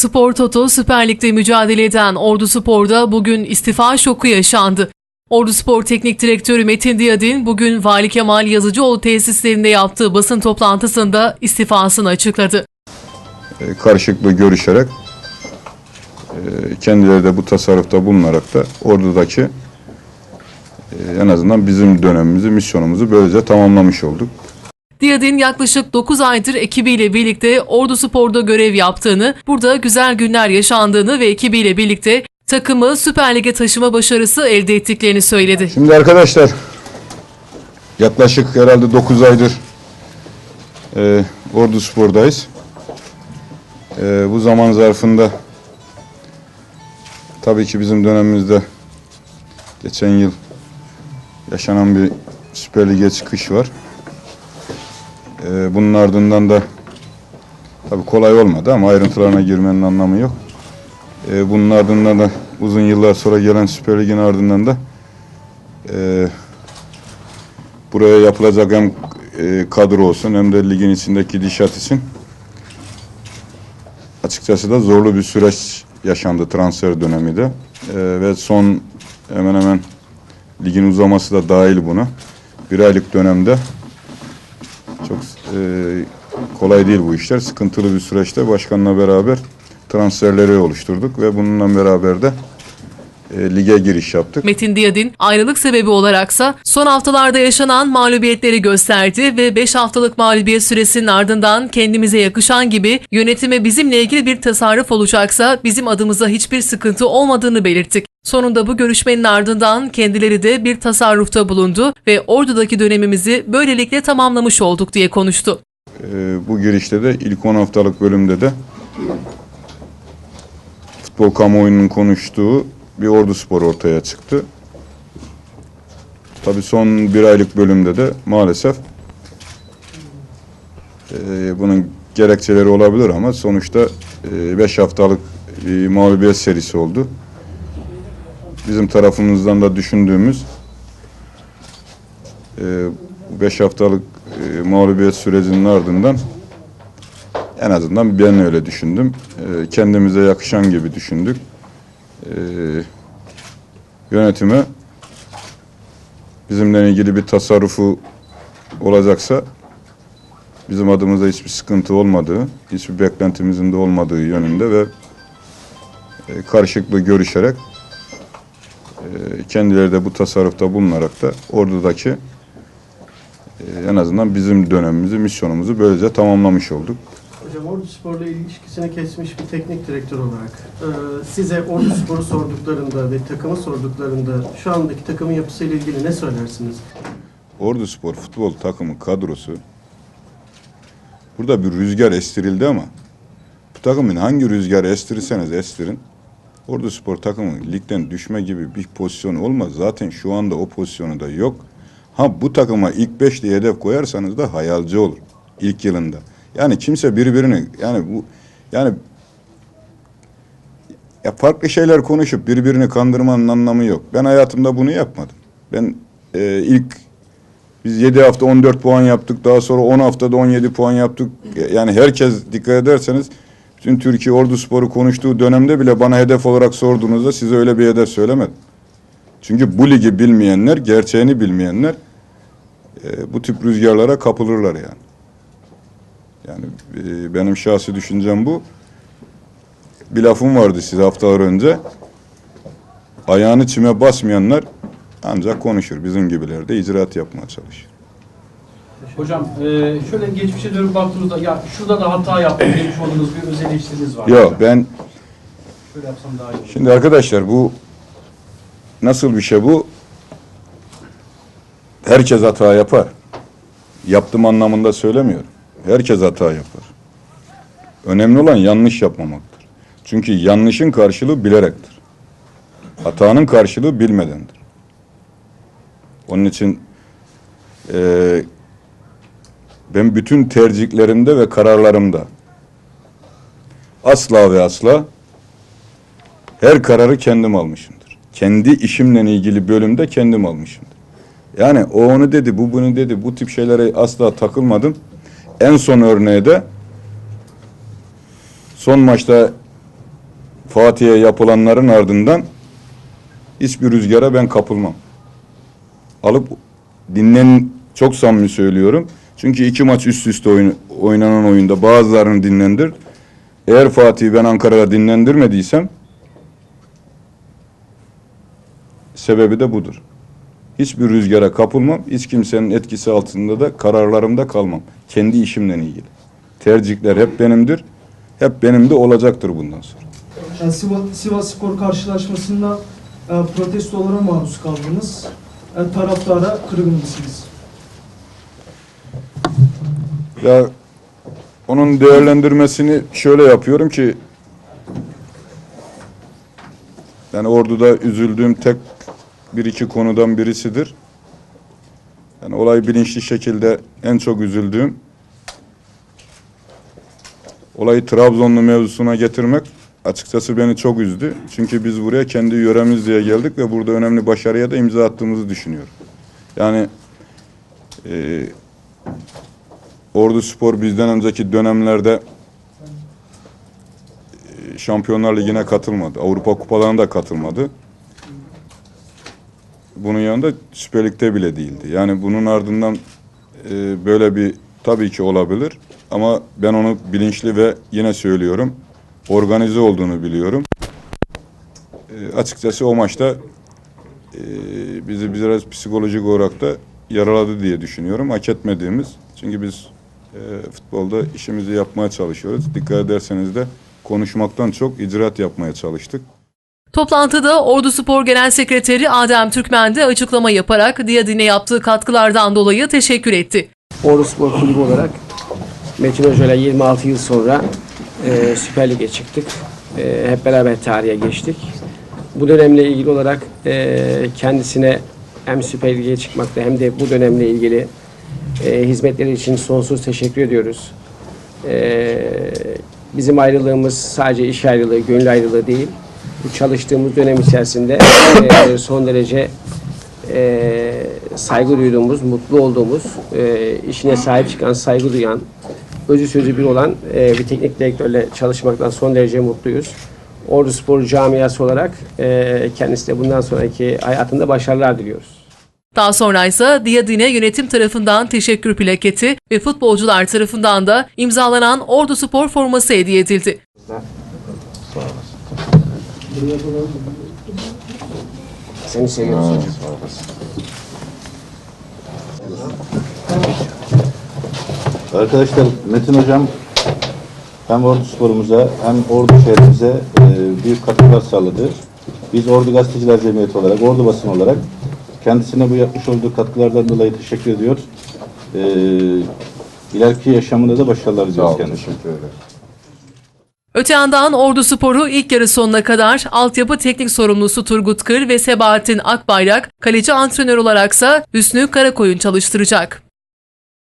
Spor Toto Süper Lig'de mücadele eden Ordu Spor'da bugün istifa şoku yaşandı. Ordu Spor Teknik Direktörü Metin Diyadin bugün Vali Kemal Yazıcıoğlu tesislerinde yaptığı basın toplantısında istifasını açıkladı. e, karşılıklı görüşerek e, kendileri de bu tasarrufta bulunarak da ordudaki e, en azından bizim dönemimizi, misyonumuzu böylece tamamlamış olduk. Diyadin yaklaşık 9 aydır ekibiyle birlikte Ordu Spor'da görev yaptığını, burada güzel günler yaşandığını ve ekibiyle birlikte takımı Süper Lig'e taşıma başarısı elde ettiklerini söyledi. Şimdi arkadaşlar yaklaşık herhalde 9 aydır e, Ordu Spor'dayız. E, bu zaman zarfında tabii ki bizim dönemimizde geçen yıl yaşanan bir Süper Lig'e çıkış var. E, bunun ardından da tabii kolay olmadı ama ayrıntılarına girmenin anlamı yok. E, bunun ardından da uzun yıllar sonra gelen Süper Lig'in ardından da e, buraya yapılacak hem e, kadro olsun hem de ligin içindeki gidişat için açıkçası da zorlu bir süreç yaşandı transfer dönemi de E, ve son hemen hemen ligin uzaması da dahil buna bir aylık dönemde çok e, kolay değil bu işler sıkıntılı bir süreçte başkanla beraber transferleri oluşturduk ve bununla beraber de e, lige giriş yaptık. Metin Diyadin ayrılık sebebi olaraksa son haftalarda yaşanan mağlubiyetleri gösterdi ve 5 haftalık mağlubiyet süresinin ardından kendimize yakışan gibi yönetime bizimle ilgili bir tasarruf olacaksa bizim adımıza hiçbir sıkıntı olmadığını belirttik. Sonunda bu görüşmenin ardından kendileri de bir tasarrufta bulundu ve Ordu'daki dönemimizi böylelikle tamamlamış olduk diye konuştu. Ee, bu girişte de ilk 10 haftalık bölümde de futbol kamuoyunun konuştuğu bir ordu spor ortaya çıktı. Tabii son bir aylık bölümde de maalesef e, bunun gerekçeleri olabilir ama sonuçta 5 haftalık bir mağlubiyet serisi oldu. Bizim tarafımızdan da düşündüğümüz 5 haftalık e, mağlubiyet sürecinin ardından en azından ben öyle düşündüm. E, kendimize yakışan gibi düşündük. E, yönetime bizimle ilgili bir tasarrufu olacaksa bizim adımıza hiçbir sıkıntı olmadığı, hiçbir beklentimizin de olmadığı yönünde ve e, karşılıklı görüşerek e, kendileri de bu tasarrufta bulunarak da ordudaki e, en azından bizim dönemimizi, misyonumuzu böylece tamamlamış olduk. Hocam Ordu Spor'la ilişkisini kesmiş bir teknik direktör olarak e, size Ordu Spor'u sorduklarında ve takımı sorduklarında şu andaki takımın yapısıyla ilgili ne söylersiniz? Ordu Spor futbol takımı kadrosu burada bir rüzgar estirildi ama bu takımın hangi rüzgar estirirseniz estirin Ordu Spor takımı ligden düşme gibi bir pozisyonu olmaz. Zaten şu anda o pozisyonu da yok. Ha bu takıma ilk beşli hedef koyarsanız da hayalci olur ilk yılında. Yani kimse birbirini yani bu yani ya farklı şeyler konuşup birbirini kandırmanın anlamı yok. Ben hayatımda bunu yapmadım. Ben e, ilk biz 7 hafta 14 puan yaptık. Daha sonra 10 haftada 17 puan yaptık. Yani herkes dikkat ederseniz bütün Türkiye Ordu Sporu konuştuğu dönemde bile bana hedef olarak sorduğunuzda size öyle bir hedef söylemedim. Çünkü bu ligi bilmeyenler, gerçeğini bilmeyenler e, bu tip rüzgarlara kapılırlar yani. Yani e, benim şahsi düşüncem bu. Bir lafım vardı size haftalar önce. Ayağını çime basmayanlar ancak konuşur. Bizim gibiler de icraat yapmaya çalışır. Hocam e, şöyle geçmişe dönüp baktığınızda ya şurada da hata yaptım demiş olduğunuz bir öz eleştiriniz var. Yok hocam. ben Şöyle yapsam daha iyi olur. Şimdi arkadaşlar bu nasıl bir şey bu? Herkes hata yapar. Yaptım anlamında söylemiyorum. Herkes hata yapar. Önemli olan yanlış yapmamaktır. Çünkü yanlışın karşılığı bilerektir. Hatanın karşılığı bilmedendir. Onun için eee, ben bütün tercihlerimde ve kararlarımda asla ve asla her kararı kendim almışımdır. Kendi işimle ilgili bölümde kendim almışımdır. Yani o onu dedi, bu bunu dedi, bu tip şeylere asla takılmadım. En son örneği de son maçta Fatih'e yapılanların ardından hiçbir rüzgara ben kapılmam. Alıp dinlen çok samimi söylüyorum. Çünkü iki maç üst üste oyun- oynanan oyunda bazılarını dinlendir. Eğer Fatih'i ben Ankara'da dinlendirmediysem sebebi de budur. Hiçbir rüzgara kapılmam. Hiç kimsenin etkisi altında da kararlarımda kalmam. Kendi işimle ilgili. Tercihler hep benimdir. Hep benim de olacaktır bundan sonra. Yani Sivas, Sivas Spor karşılaşmasında e, protestolara maruz kaldınız. E, taraftara kırgın mısınız? Ya onun değerlendirmesini şöyle yapıyorum ki yani orduda üzüldüğüm tek bir iki konudan birisidir. Yani olay bilinçli şekilde en çok üzüldüğüm olayı Trabzonlu mevzusuna getirmek açıkçası beni çok üzdü. Çünkü biz buraya kendi yöremiz diye geldik ve burada önemli başarıya da imza attığımızı düşünüyorum. Yani e, Ordu Spor bizden önceki dönemlerde e, Şampiyonlar Ligi'ne katılmadı. Avrupa Kupalarına da katılmadı. Bunun yanında Süper Lig'de bile değildi. Yani bunun ardından e, böyle bir tabii ki olabilir. Ama ben onu bilinçli ve yine söylüyorum organize olduğunu biliyorum. E, açıkçası o maçta e, bizi biraz psikolojik olarak da yaraladı diye düşünüyorum. Hak etmediğimiz. Çünkü biz e, futbolda işimizi yapmaya çalışıyoruz. Dikkat ederseniz de konuşmaktan çok icraat yapmaya çalıştık. Toplantıda Ordu Spor Genel Sekreteri Adem Türkmen de açıklama yaparak Diyadin'e yaptığı katkılardan dolayı teşekkür etti. Ordu Spor Kulübü olarak Metin Hoca'yla 26 yıl sonra e, Süper Lig'e çıktık. E, hep beraber tarihe geçtik. Bu dönemle ilgili olarak e, kendisine hem Süper Lig'e çıkmakta hem de bu dönemle ilgili e, hizmetleri için sonsuz teşekkür ediyoruz. E, bizim ayrılığımız sadece iş ayrılığı, gönül ayrılığı değil. Bu çalıştığımız dönem içerisinde e, son derece e, saygı duyduğumuz, mutlu olduğumuz, e, işine sahip çıkan, saygı duyan, özü sözü bir olan e, bir teknik direktörle çalışmaktan son derece mutluyuz. Ordu Spor camiası olarak e, kendisine bundan sonraki hayatında başarılar diliyoruz. Daha sonra ise Diyadin'e yönetim tarafından teşekkür plaketi ve futbolcular tarafından da imzalanan Ordu Spor forması hediye edildi. Seni seviyoruz hocam. Arkadaşlar Metin Hocam hem Ordu Sporumuza hem Ordu şehrimize e, büyük katkılar sağladı. Biz Ordu Gazeteciler Cemiyeti olarak, Ordu basın olarak kendisine bu yapmış olduğu katkılardan dolayı teşekkür ediyor. E, ileriki yaşamında da başarılar diliyoruz kendisine. Öte yandan Ordu Spor'u ilk yarı sonuna kadar altyapı teknik sorumlusu Turgut Kır ve Sebahattin Akbayrak, kaleci antrenör olaraksa Hüsnü Karakoyun çalıştıracak.